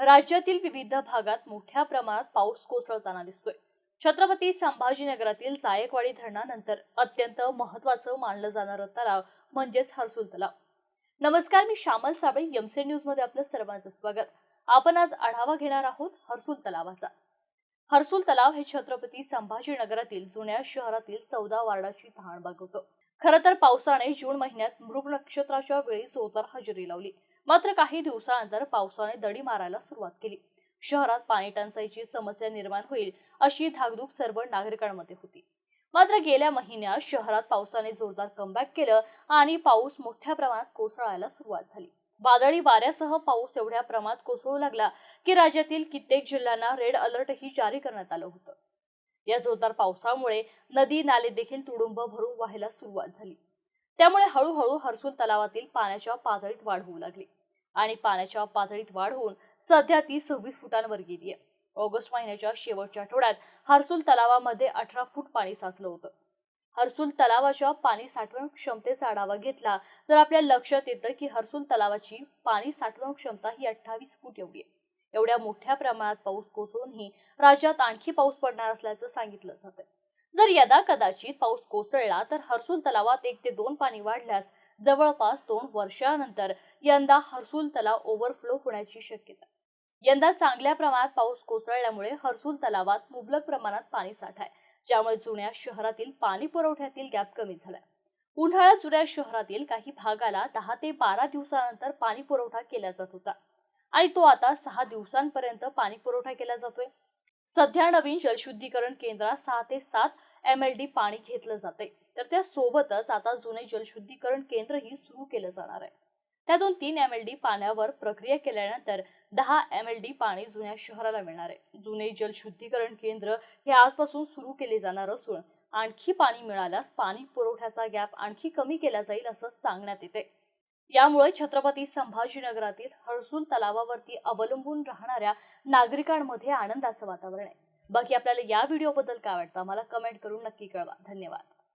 राज्यातील विविध भागात मोठ्या प्रमाणात पाऊस कोसळताना दिसतोय. छत्रपती संभाजीनगरातील जायकवाडी धरणानंतर अत्यंत महत्वाचं मानलं जाणारं तलाव म्हणजेच हर्सुल तलाव. नमस्कार मी श्यामल साबळे यमसे न्यूजमध्ये आपलं सर्वांचं स्वागत. आपण आज आढावा घेणार आहोत हर्सुल तलावाचा. हर्सुल तलाव हे छत्रपती संभाजीनगरातील जुन्या शहरातील चौदा वार्डाची तहान बघवतं खरं तर पावसाने जून महिन्यात मृग नक्षत्राच्या वेळी जोरदार हजेरी लावली. मात्र काही दिवसानंतर पावसाने दडी मारायला सुरुवात केली. शहरात पाणी टंचाईची समस्या निर्माण होईल अशी धाकधूक सर्व नागरिकांमध्ये होती. मात्र गेल्या महिन्यात शहरात पावसाने जोरदार कमबॅक केलं आणि पाऊस मोठ्या प्रमाणात कोसळायला सुरुवात झाली. वादळी वाऱ्यासह पाऊस एवढ्या प्रमाणात कोसळू लागला की राज्यातील कित्येक जिल्ह्यांना रेड अलर्टही जारी करण्यात आलं होतं. या जोरदार पावसामुळे नदी नाले देखील तुडुंब भरून व्हायला सुरुवात झाली. त्यामुळे हळूहळू हर्सुल तलावातील पाण्याच्या पातळीत वाढ होऊ लागली. आणि पाण्याच्या पातळीत वाढ होऊन सध्या ती सव्वीस फुटांवर गेली आहे. ऑगस्ट महिन्याच्या शेवटच्या आठवड्यात हर्सुल तलावामध्ये अठरा फूट पाणी साचलं होतं. हर्सुल तलावाच्या पाणी साठवण क्षमतेचा आढावा घेतला तर आपल्या लक्षात येतं की हर्सुल तलावाची पाणी साठवण क्षमता ही अठ्ठावीस फूट एवढी आहे. एवढ्या मोठ्या प्रमाणात पाऊस कोसळूनही राज्यात आणखी पाऊस पडणार असल्याचं सांगितलं जातं जर यदा कदाचित पाऊस कोसळला तर हर्सुल तलावात एक ते दोन पाणी वाढल्यास जवळपास दोन वर्षानंतर यंदा हरसूल तलाव ओव्हरफ्लो होण्याची शक्यता. यंदा चांगल्या प्रमाणात पाऊस कोसळल्यामुळे हरसूल तलावात मुबलक प्रमाणात पाणी साठा आहे ज्यामुळे जुन्या शहरातील पाणी पुरवठ्यातील गॅप कमी झाला. उन्हाळ्यात जुन्या शहरातील काही भागाला दहा ते बारा दिवसानंतर पाणी पुरवठा केला जात होता आणि तो आता सहा दिवसांपर्यंत पाणी पुरवठा केला जातोय. सध्या नवीन जलशुद्धीकरण केंद्रात सहा ते सात एम एल डी पाणी घेतलं जाते तर त्या सोबतच आता जुने जलशुद्धीकरण केंद्रही सुरू केलं जाणार आहे. त्यातून तीन एम एल डी पाण्यावर प्रक्रिया केल्यानंतर दहा एम एल डी पाणी जुन्या शहराला मिळणार आहे. जुने जलशुद्धीकरण केंद्र हे आजपासून सुरू केले जाणार असून आणखी पाणी मिळाल्यास पाणी पुरवठ्याचा गॅप आणखी कमी केला जाईल असं सांगण्यात येते यामुळे छत्रपती संभाजीनगरातील हर्सूल तलावावरती अवलंबून राहणाऱ्या नागरिकांमध्ये आनंदाचं वातावरण आहे. बाकी आपल्याला या व्हिडिओबद्दल काय वाटतं मला कमेंट करून नक्की कळवा. धन्यवाद.